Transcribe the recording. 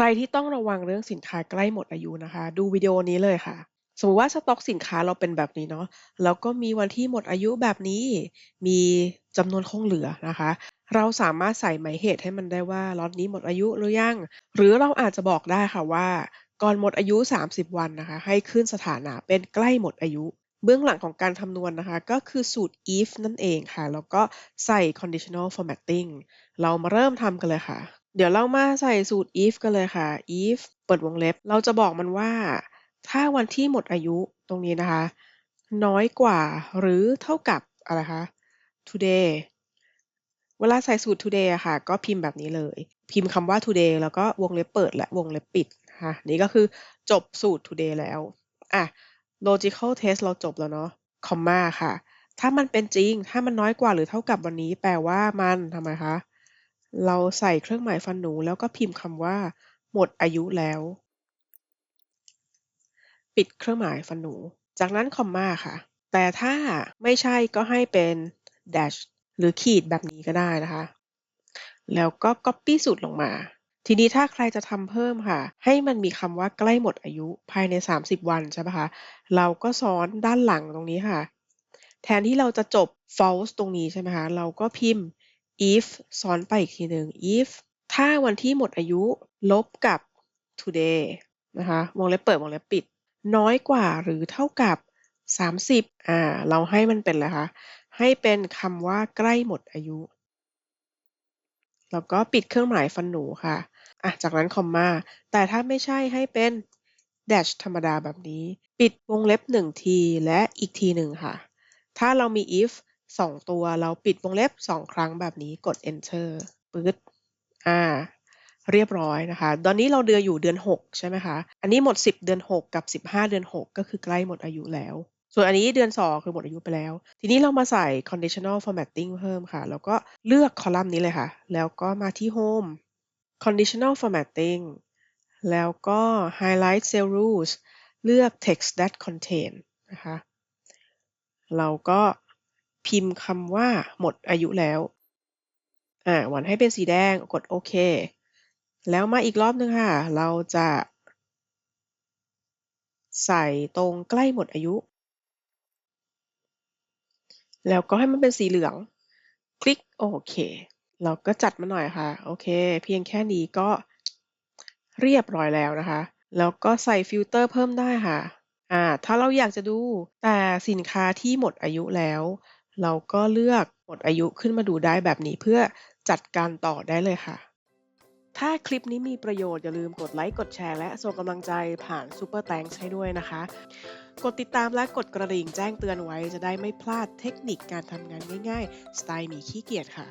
ใครที่ต้องระวังเรื่องสินค้าใกล้หมดอายุนะคะ ดูวิดีโอนี้เลยค่ะ สมมติว่าสต็อกสินค้าเราเป็นแบบนี้เนาะแล้วก็มีวันที่หมดอายุแบบนี้ มีจำนวนคงเหลือนะคะ เราสามารถใส่หมายเหตุให้มันได้ว่าล็อตนี้หมดอายุหรือยัง หรือเราอาจจะบอกได้ค่ะว่าก่อนหมดอายุ 30 วันนะคะ ให้ขึ้นสถานะเป็นใกล้หมดอายุ เบื้องหลังของการคำนวณนะคะ ก็คือสูตร if นั่นเองค่ะ แล้วก็ใส่ conditional formatting เรามาเริ่มทำกันเลยค่ะเดี๋ยวเรามาใส่สูตร if กันเลยค่ะ if เปิดวงเล็บ เราจะบอกมันว่า ถ้าวันที่หมดอายุตรงนี้นะคะ น้อยกว่าหรือเท่ากับอะไรคะ today เวลาใส่สูตร today อะค่ะ ก็พิมพ์แบบนี้เลย พิมพ์คำว่า today แล้วก็วงเล็บเปิดและวงเล็บปิดนะคะนี่ก็คือจบสูตร today แล้วอะ logical test เราจบแล้วเนาะ comma ค่ะ ถ้ามันเป็นจริง ถ้ามันน้อยกว่าหรือเท่ากับวันนี้ แปลว่ามันทำไมคะ เราใส่เครื่องหมายฟันหนูแล้วก็พิมพ์คำว่า หมดอายุแล้ว ปิดเครื่องหมายฟันหนู จากนั้นคอมมาค่ะ แต่ถ้าไม่ใช่ก็ให้เป็น dash หรือขีดแบบนี้ก็ได้นะคะ แล้วก็ copy สูตรลงมา ทีนี้ถ้าใครจะทำเพิ่มค่ะ ให้มันมีคำว่าใกล้หมดอายุภายใน 30 วันใช่ปะคะ เราก็ซ้อนด้านหลังตรงนี้ค่ะ แทนที่เราจะจบ false ตรงนี้ใช่ไหมคะ เราก็พิมพ์ if ซ้อนไปอีกทีหนึ่ง if ถ้าวันที่หมดอายุลบกับ today นะคะวงเล็บเปิดวงเล็บปิด น้อยกว่าหรือเท่ากับ 30อ่าเราให้มันเป็นอะไรคะให้เป็นคำว่าใกล้หมดอายุ แล้วก็ปิดเครื่องหมายฟันหนูค่ะอะจากนั้นคอมมาแต่ถ้าไม่ใช่ให้เป็น dash ธรรมดาแบบนี้ ปิดวงเล็บหนึ่งทีและอีกทีหนึ่งค่ะ ถ้าเรามี if สองตัวเราปิดวงเล็บสองครั้งแบบนี้กด enter ปึ๊ดอ่า เรียบร้อยนะคะ ตอนนี้เราเดือนอยู่เดือน 6 ใช่ไหมคะ อันนี้หมด 10 เดือน 6 กับ 15 เดือน 6 ก็คือใกล้หมดอายุแล้ว ส่วนอันนี้เดือน 2 คือหมดอายุไปแล้ว ทีนี้เรามาใส่ conditional formatting เพิ่มค่ะ แล้วก็เลือกคอลัมน์นี้เลยค่ะ แล้วก็มาที่ home conditional formatting แล้วก็ highlight cell rules เลือก text that contain นะคะ เราก็ พิมพ์คำว่าหมดอายุแล้ว อ่าวันให้เป็นสีแดงกดโอเค แล้วมาอีกรอบหนึ่งค่ะ เราจะ ใส่ตรงใกล้หมดอายุ แล้วก็ให้มันเป็นสีเหลือง คลิกโอเค เราก็จัดมาหน่อยค่ะ โอเค เพียงแค่นี้ก็เรียบร้อยแล้วนะคะ แล้วก็ใส่ฟิลเตอร์เพิ่มได้ค่ะอ่าถ้าเราอยากจะดูแต่สินค้าที่หมดอายุแล้ว เราก็เลือกหมดอายุขึ้นมาดูได้แบบนี้เพื่อจัดการต่อได้เลยค่ะ ถ้าคลิปนี้มีประโยชน์อย่าลืมกดไลค์กดแชร์และส่งกำลังใจผ่านซ u เปอร์แตงให้ด้วยนะคะ กดติดตามและกดกระดิ่งแจ้งเตือนไว้จะได้ไม่พลาดเทคนิคการทำงานง่ายๆ สไตล์หมีขี้เกียจค่ะ